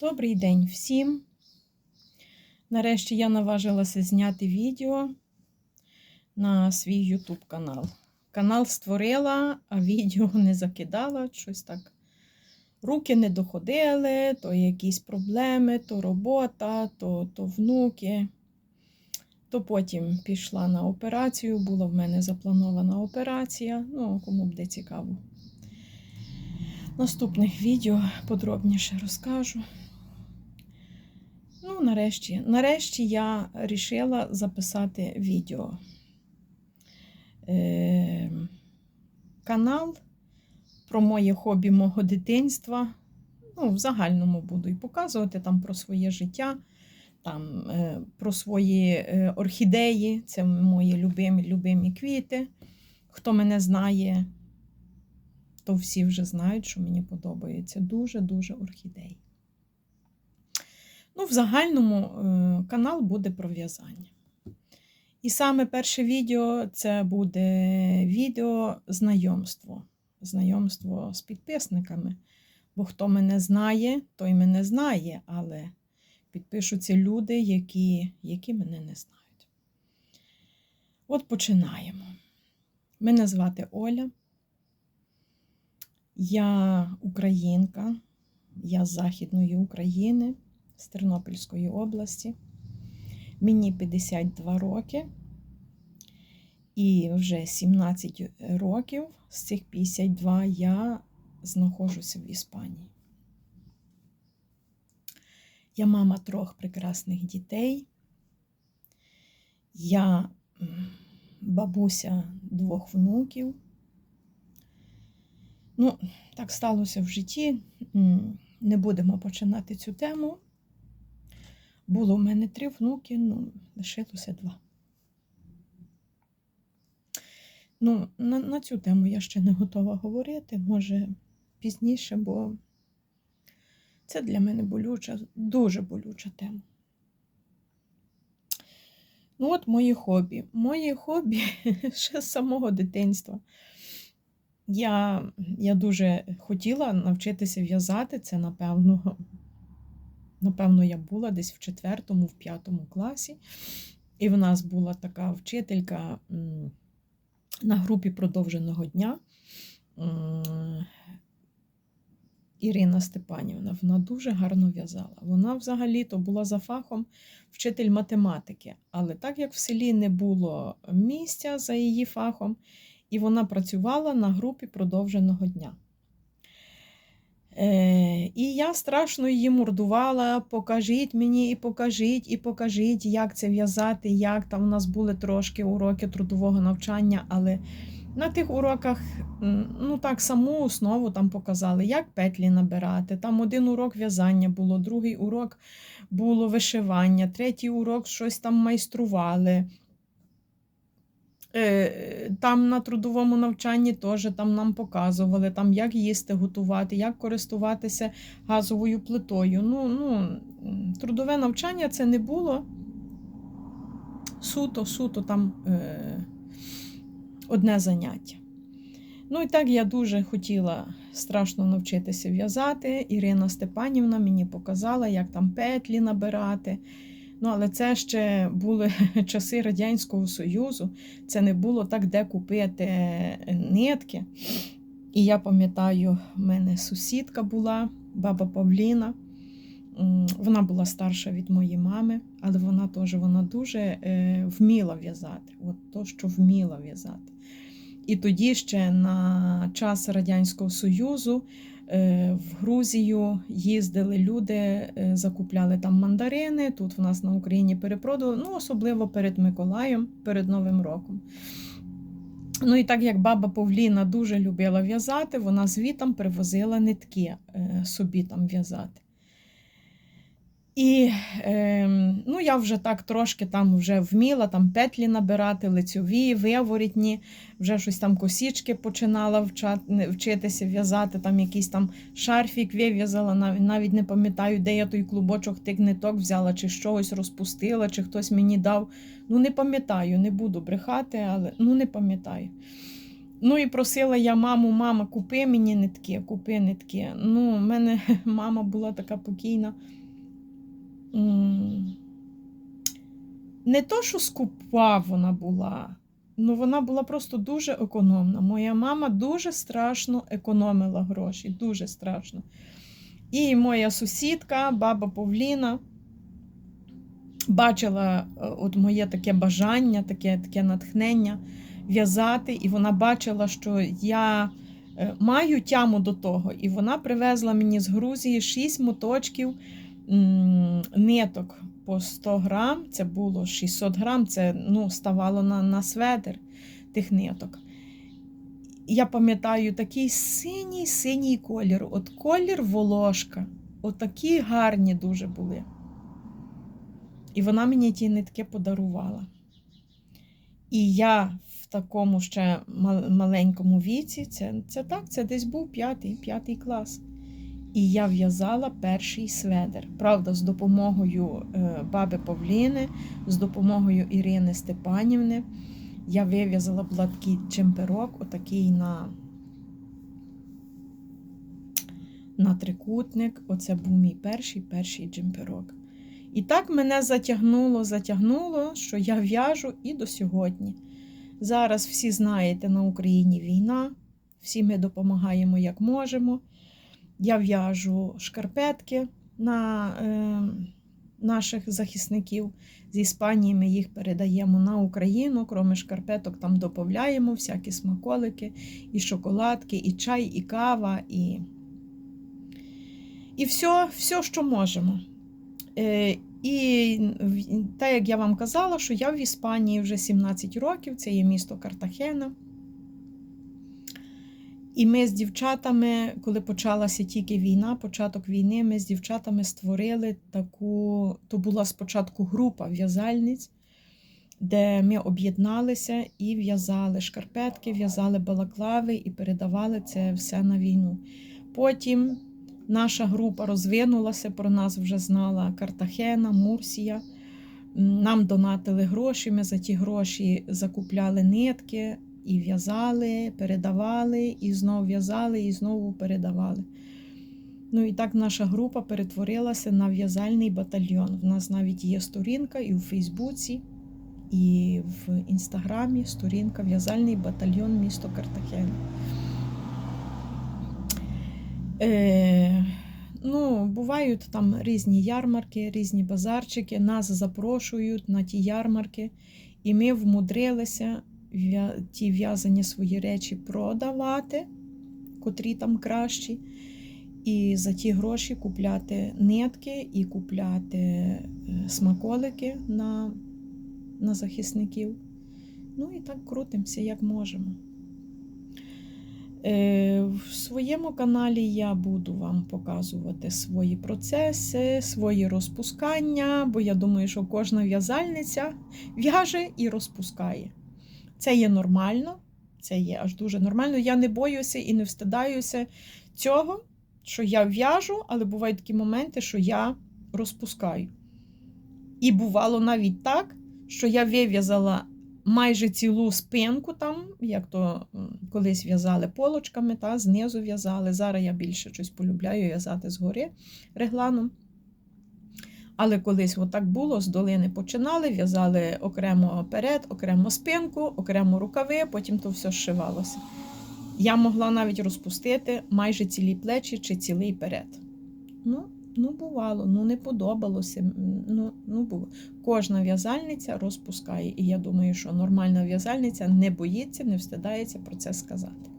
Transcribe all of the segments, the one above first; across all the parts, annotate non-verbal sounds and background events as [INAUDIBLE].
Добрий день всім. Нарешті я наважилася зняти відео на свій YouTube канал. Канал створила, а відео [LAUGHS] не закидала. Щось так. Руки не доходили, то якісь проблеми, то робота, то, то внуки. То потім пішла на операцію, була в мене запланована операція. Ну, кому буде цікаво. Наступних відео подробніше розкажу. Ну, нарешті, нарешті я вирішила записати відео. Е, канал про моє хобі мого дитинства. Ну, в загальному буду і показувати там про своє життя, там, е, про свої е, орхідеї. Це мої любимі, любимі квіти. Хто мене знає, то всі вже знають, що мені подобається дуже-дуже орхідеї. Ну, в загальному е, канал буде про в'язання. І саме перше відео це буде відео знайомство. Знайомство з підписниками. Бо хто мене знає, той мене знає, але підпишуться люди, які, які мене не знають. От починаємо. Мене звати Оля. Я українка, я з Західної України, з Тернопільської області. Мені 52 роки, і вже 17 років з цих 52 я знаходжуся в Іспанії. Я мама трьох прекрасних дітей. Я бабуся двох внуків. Ну, так сталося в житті. Не будемо починати цю тему. Було в мене три внуки, ну, лишилося два. Ну, на, на цю тему я ще не готова говорити, може пізніше, бо це для мене болюча, дуже болюча тема. Ну, от мої хобі. Мої хобі [LAUGHS] ще з самого дитинства. Я я дуже хотіла навчитися в'язати це, напевно, напевно, я була десь в четвертому, в п'ятому класі. І в нас була така вчителька на групі продовженого дня Ірина Степанівна. Вона дуже гарно в'язала. Вона взагалі-то була за фахом вчитель математики. Але так як в селі не було місця за її фахом, і вона працювала на групі продовженого дня. Е, І я страшно її мордувала, покажіть мені, і покажіть, і покажіть, як це в'язати, як там у нас були трошки уроки трудового навчання, але на тих уроках ну так, саму основу там показали, як петлі набирати. Там один урок в'язання було, другий урок було вишивання, третій урок щось там майстрували. Е, там на трудовому навчанні теж там нам показували, там, як їсти готувати, як користуватися газовою плитою. Ну, ну, Трудове навчання це не було суто, суто там е, одне заняття. Ну і так я дуже хотіла страшно навчитися в'язати. Ірина Степанівна мені показала, як там петлі набирати. Ну, але це ще були [LAUGHS] часи Радянського Союзу, це не було так, де купити е, нитки. І я пам'ятаю, в мене сусідка була, баба Павліна. Вона була старша від моєї мами, але вона теж вона дуже е, вміла в'язати. От то, що вміла в'язати. І тоді ще на час Радянського Союзу в Грузію їздили люди, е, закупляли там мандарини. Тут в нас на Україні перепродали, ну, особливо перед Миколаєм, перед Новим роком. Ну і так як баба Павліна дуже любила в'язати, вона звітом привозила нитки е, собі там в'язати. І е, ну, я вже так трошки там вже вміла там петлі набирати, лицьові, виворітні, вже щось там косічки починала вчитися в'язати, там якийсь там шарфік вив'язала, навіть не пам'ятаю, де я той клубочок тих ниток взяла, чи щось розпустила, чи хтось мені дав. Ну, не пам'ятаю, не буду брехати, але ну не пам'ятаю. Ну і просила я маму, мама, купи мені нитки, купи нитки. Ну, в мене [LAUGHS] мама була така покійна. Не то, що скупа вона була, ну вона була просто дуже економна. Моя мама дуже страшно економила гроші, дуже страшно. І моя сусідка, баба Павліна, бачила е, от моє таке бажання, таке, таке натхнення в'язати, і вона бачила, що я е, маю тяму до того. І вона привезла мені з Грузії 6 моточків ниток по 100 грам. Це було 600 грам, це ну, ставало на, на сведер тих ниток. Я пам'ятаю такий синій синій колір. От колір волошка. Отакі гарні дуже були. І вона мені ті нитки подарувала. І я в такому ще маленькому віці, це, це так, це десь був п'ятий, п'ятий клас. І я в'язала перший сведер. Правда, з допомогою е, баби Павліни, з допомогою Ірини Степанівни. Я вив'язала була такий чемперок, отакий на, на трикутник. Оце був мій перший перший джемперок. І так мене затягнуло, затягнуло, що я в'яжу і до сьогодні. Зараз всі знаєте, на Україні війна, всі ми допомагаємо як можемо. Я в'яжу шкарпетки на е, наших захисників. З Іспанії ми їх передаємо на Україну. Кроме шкарпеток, там додаємо всякі смаколики, і шоколадки, і чай, і кава, і, і все, все, що можемо. Е, і так як я вам казала, що я в Іспанії вже 17 років, це є місто Картахена. І ми з дівчатами, коли почалася тільки війна, початок війни, ми з дівчатами створили таку, то була спочатку група в'язальниць, де ми об'єдналися і в'язали шкарпетки, в'язали балаклави і передавали це все на війну. Потім наша група розвинулася, про нас вже знала Картахена, Мурсія. Нам донатили гроші, ми за ті гроші закупляли нитки і в'язали, передавали, і знову в'язали, і знову передавали. Ну і так наша група перетворилася на в'язальний батальйон. В нас навіть є сторінка і у Фейсбуці, і в Інстаграмі сторінка В'язальний батальйон місто Картахена. Е, ну, бувають там різні ярмарки, різні базарчики. Нас запрошують на ті ярмарки, і ми вмудрилися ті в'язані свої речі продавати, котрі там кращі. І за ті гроші купляти нитки і купляти е, смаколики на, на захисників. Ну і так крутимося, як можемо. Е, В своєму каналі я буду вам показувати свої процеси, свої розпускання, бо я думаю, що кожна в'язальниця в'яже і розпускає. Це є нормально, це є аж дуже нормально. Я не боюся і не встидаюся цього, що я в'яжу, але бувають такі моменти, що я розпускаю. І бувало навіть так, що я вив'язала майже цілу спинку там, як то колись в'язали полочками, та, знизу в'язали. Зараз я більше щось полюбляю в'язати згори регланом. Але колись отак було, з долини починали, в'язали окремо перед, окремо спинку, окремо рукави, потім то все зшивалося. Я могла навіть розпустити майже цілі плечі чи цілий перед. Ну, ну бувало, ну не подобалося. Ну, ну, було. Кожна в'язальниця розпускає. І я думаю, що нормальна в'язальниця не боїться, не встидається про це сказати.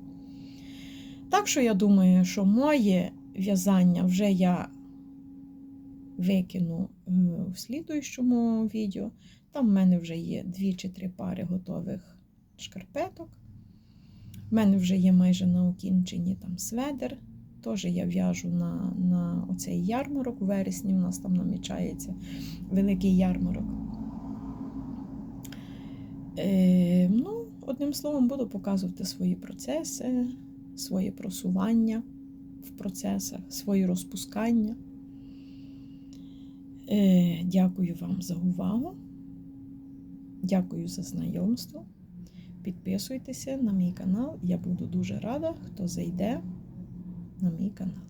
Так що я думаю, що моє в'язання вже я викину е, в слідуючому відео. Там в мене вже є дві чи три пари готових шкарпеток. В мене вже є майже на окінченні там сведер. Теж я в'яжу на, на оцей ярмарок у вересні. У нас там намічається великий ярмарок. Е, ну, одним словом, буду показувати свої процеси, своє просування в процесах, свої розпускання. Е, дякую вам за увагу. Дякую за знайомство. підписуйтеся на мій канал. Я буду дуже рада, хто зайде на мій канал.